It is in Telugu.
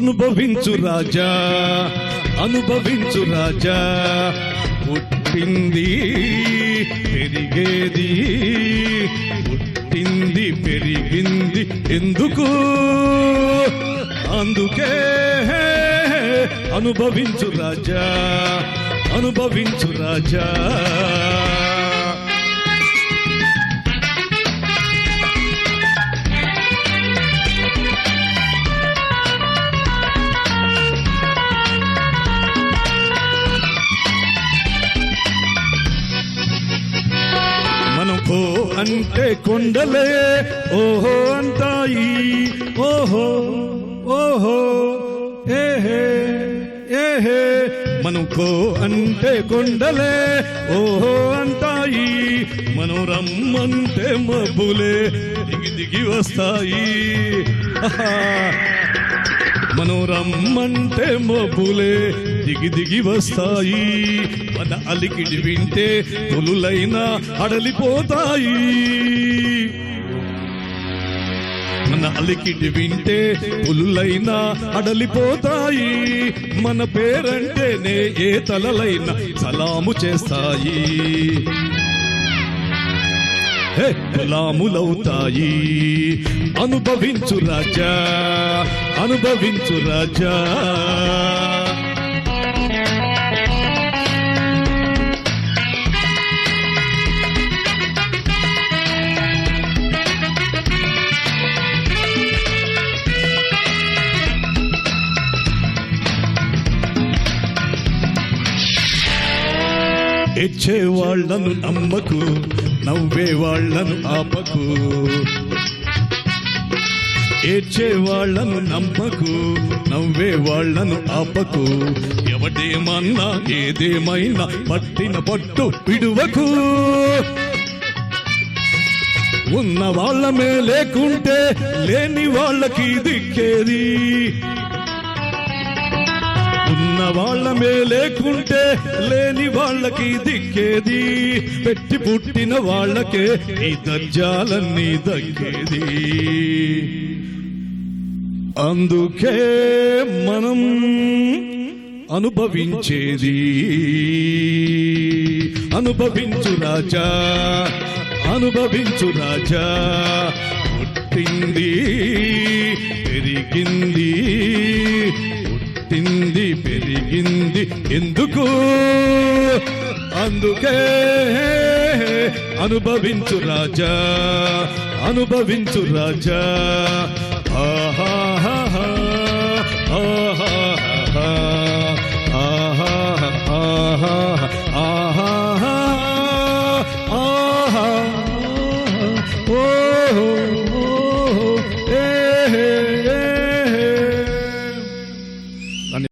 అనుభవించు రాజా అనుభవించు రాజా. పుట్టింది పెరిగేది పుట్టింది పెరిగింది ఎందుకు? అందుకే అనుభవించు రాజా అనుభవించు రాజా. అంటే కొండలే. ఓహో అంటాయి ఓహో ఓహో. ఏహే ఏహే మనం కో అంటే కొండలే. ఓహో అంటాయి మనం రమ్మంటే మబ్బులే. దిగి దిగి వస్తాయి. ఆహా. మనం రమ్మంటే మబ్బులే దిగి దిగి వస్తాయి. మన అలికిడి వింటే పులులైనా అడలిపోతాయి. మన అలికిడి వింటే పులులైనా అడలిపోతాయి. మన పేరంటేనే ఏ తలలైనా సలాము చేస్తాయి. గులాములవుతాయి అనుభవించు రాజా అనుభవించు రాజా. ఇచ్చే వాళ్ళను నమ్మకు నవ్వే వాళ్ళను ఆపకు. ఏడ్చే వాళ్ళను నమ్మకు. నవ్వే వాళ్ళను ఆపకు. ఎవడేమన్నా ఏదేమైనా పట్టిన పట్టు విడువకు ఉన్న వాళ్ళమే లేకుంటే లేని వాళ్ళకి దిక్కేది. ఉన్న వాళ్ళమే లేకుంటే లేని వాళ్ళకి దిక్కేది? పెట్టి పుట్టిన వాళ్ళకే ఈ దర్జాలన్నీ దక్కేది. అందుకే మనం అనుభవించేది. అనుభవించు రాజా అనుభవించు రాజా. పుట్టింది పెరిగింది పుట్టింది పెరిగింది. ఎందుకు? అందుకే అనుభవించు రాజా అనుభవించు రాజా. ఆహా ఆహా